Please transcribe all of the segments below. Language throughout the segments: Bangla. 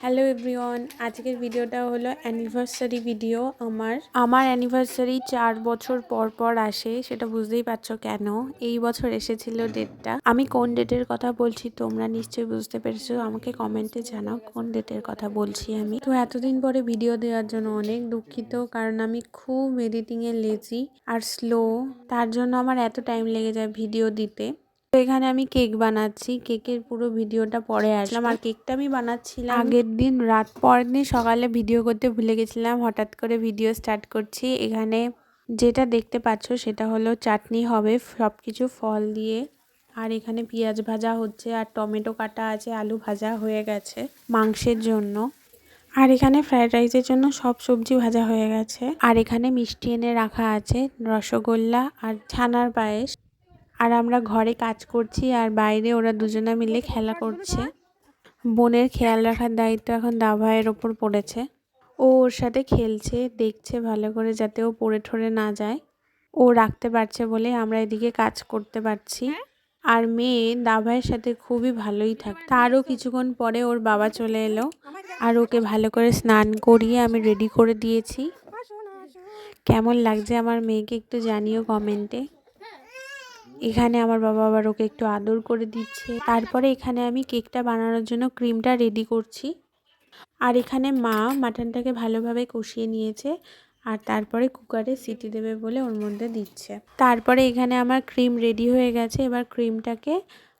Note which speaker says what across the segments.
Speaker 1: হ্যালো এভরিওয়ান আজকের ভিডিওটা হলো অ্যানিভার্সারি ভিডিও আমার। আমার অ্যানিভার্সারি চার বছর পর পর আসে, সেটা বুঝতেই পারছ কেন? এই বছর এসেছিল ডেটটা আমি কোন ডেটের কথা বলছি তোমরা নিশ্চয়ই বুঝতে পেরেছ। আমাকে কমেন্টে জানাও কোন ডেটের কথা বলছি আমি। তো এতদিন পরে ভিডিও দেওয়ার জন্য অনেক দুঃখিত, কারণ আমি খুব এডিটিংয়ে লেজি আর স্লো তার জন্য আমার এত টাইম লেগে যায় ভিডিও দিতে। তো এখানে আমি কেক বানাচ্ছি। কেকের পুরো ভিডিওটা পরে আসলাম। আর কেকটা আমি বানাচ্ছিলাম আগের দিন রাত পরের দিন সকালে ভিডিও করতে ভুলে গেছিলাম। হঠাৎ করে ভিডিও স্টার্ট করছি। এখানে যেটা দেখতে পাচ্ছ সেটা হলো চাটনি হবে সব কিছু ফল দিয়ে। আর এখানে পেঁয়াজ ভাজা হচ্ছে আর টমেটো কাটা আছে, আলু ভাজা হয়ে গেছে মাংসের জন্য। আর এখানে ফ্রায়েড রাইসের জন্য সব সবজি ভাজা হয়ে গেছে। আর এখানে মিষ্টি এনে রাখা আছে, রসগোল্লা আর ছানার পায়েস। আর আমরা ঘরে কাজ করছি আর বাইরে ওরা দুজনে মিলে খেলা করছে। বোনের খেয়াল রাখার দায়িত্ব এখন দাভাইয়ের ওপর পড়েছে। ও ওর সাথে খেলছে, দেখছে ভালো করে যাতে ও পড়ে ঠরে না যায়। ও রাখতে পারছে বলে আমরা এদিকে কাজ করতে পারছি। আর মেয়ে দাভাইয়ের সাথে খুবই ভালোই থাকে তারও কিছুক্ষণ পরে ওর বাবা চলে এলো। আর ওকে ভালো করে স্নান করিয়ে আমি রেডি করে দিয়েছি। কেমন লাগছে আমার মেয়েকে একটু জানিও কমেন্টে এখানে আমার বাবা আবার ওকে একটু আদর করে দিচ্ছে। তারপরে এখানে আমি কেকটা বানানোর জন্য ক্রিমটা রেডি করছি। আর এখানে মা মাটনটাকে ভালোভাবে কষিয়ে নিয়েছে আর তারপরে কুকারে সিটি দেবে বলে ওর মধ্যে দিচ্ছে। তারপরে এখানে আমার ক্রিম রেডি হয়ে গেছে। এবার ক্রিমটাকে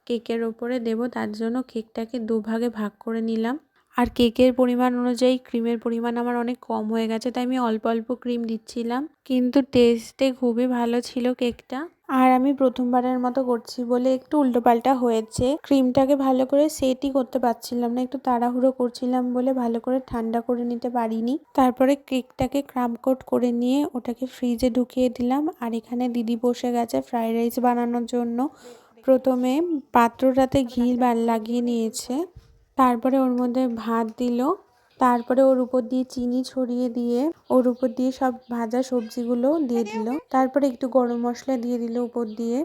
Speaker 1: কেকের ওপরে দেব। তার জন্য কেকটাকে দুভাগে ভাগ করে নিলাম। আর কেকের পরিমাণ অনুযায়ী ক্রিমের পরিমাণ আমার অনেক কম হয়ে গেছে, তাই আমি অল্প অল্প ক্রিম দিচ্ছিলাম। কিন্তু টেস্টে খুবই ভালো ছিল কেকটা। আর আমি প্রথমবারের মতো করছি বলে একটু উল্টোপাল্টা হয়েছে। ক্রিমটাকে ভালো করে সেটই করতে পারছিলাম না, একটু তাড়াহুড়ো করছিলাম বলে ভালো করে ঠান্ডা করে নিতে পারিনি। তারপরে কেকটাকে ক্রাম কোট করে নিয়ে ওটাকে ফ্রিজে ঢুকিয়ে দিলাম। আর এখানে দিদি বসে গেছে ফ্রাইড রাইস বানানোর জন্য। প্রথমে পাত্রটাতে ঘি লাগিয়ে নিয়েছে। তারপরে ওর মধ্যে ভাত দিল। তারপরে ওর উপর দিয়ে চিনি ছড়িয়ে দিয়ে ওর উপর দিয়ে সব ভাজা সবজিগুলো দিয়ে দিল। তারপরে একটু গরম মশলা দিয়ে দিল উপর দিয়ে।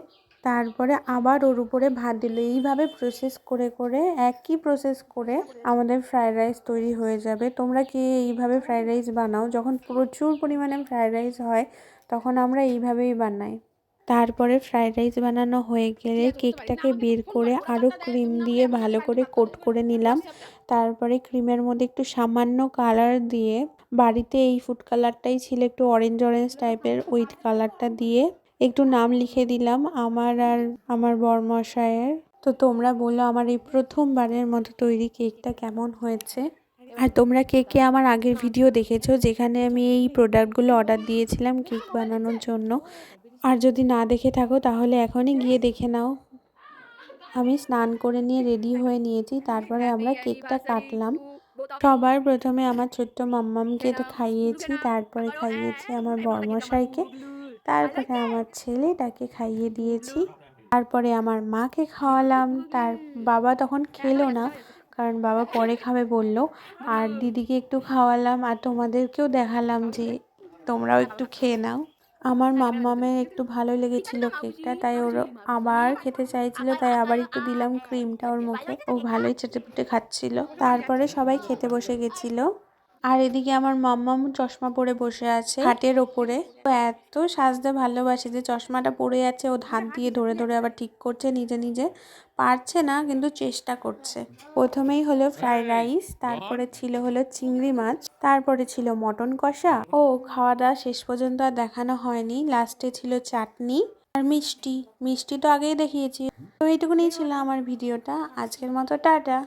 Speaker 1: তারপরে আবার ওর উপরে ভাত দিল। এইভাবে প্রসেস করে করে, একই প্রসেস করে আমাদের ফ্রায়েড রাইস তৈরি হয়ে যাবে। তোমরা কি এইভাবে ফ্রায়েড রাইস বানাও? যখন প্রচুর পরিমাণে ফ্রায়েড রাইস হয়, তখন আমরা এইভাবেই বানাই। তারপরে ফ্রায়েড রাইস বানানো হয়ে গেলে কেকটাকে বের করে আরও ক্রিম দিয়ে ভালো করে কোট করে নিলাম। তারপরে ক্রিমের মধ্যে একটু সামান্য কালার দিয়ে বাড়িতে এই ফুড কালারটাই ছিল একটু অরেঞ্জ অরেঞ্জ টাইপের ওই কালারটা দিয়ে একটু নাম লিখে দিলাম আমার আর আমার বরমশায়ের তো তোমরা বলো আমার এই প্রথমবারের মতো তৈরি কেকটা কেমন হয়েছে? আর তোমরা কে কে আমার আগের ভিডিও দেখেছ যেখানে আমি এই প্রোডাক্টগুলো অর্ডার দিয়েছিলাম কেক বানানোর জন্য? আর যদি না দেখে থাকো, তাহলে এখনই গিয়ে দেখে নাও। আমি স্নান করে নিয়ে রেডি হয়ে নিয়েছি। তারপরে আমরা কেকটা কাটলাম। সবার প্রথমে আমার ছোট্ট মাম্মামকে তো খাইয়েছি। তারপরে খাইয়েছি আমার বর্মশাইকে। তারপরে আমার ছেলেটাকে খাইয়ে দিয়েছি। তারপরে আমার মাকে খাওয়ালাম। তার বাবা তখন খেলো না, কারণ বাবা পরে খাবে বলল। আর দিদিকে একটু খাওয়ালাম। আর তোমাদেরকেও দেখালাম যে তোমরাও একটু খেয়ে নাও। আমার মাম্মামের একটু ভালো লেগেছিল কেকটা, তাই ওর আবার খেতে চাইছিল, তাই আবার একটু দিলাম ক্রিমটা ওর মুখে। ও ভালোই চেটেপুটে খাচ্ছিল। তারপরে সবাই খেতে বসে গেছিল। আর এদিকে আমার মাম্মাম চশমা পরে বসে আছে খাটের ওপরে। তো এত সাজতে ভালোবাসে যে চশমাটা পরে যাচ্ছে ও হাত দিয়ে ধরে ধরে আবার ঠিক করছে নিজে নিজে। পারছে না, কিন্তু চেষ্টা করছে। প্রথমেই হলো ফ্রাইড রাইস, তারপরে ছিল হলো চিংড়ি মাছ, তারপরে ছিল মটন কষা। ও খাওয়া দাওয়া শেষ পর্যন্ত আর দেখানো হয়নি। লাস্টে ছিল চাটনি আর মিষ্টি। মিষ্টি তো আগেই দেখিয়েছি। তো এইটুকুনি ছিল আমার ভিডিওটা। আজকের মতো টাটা।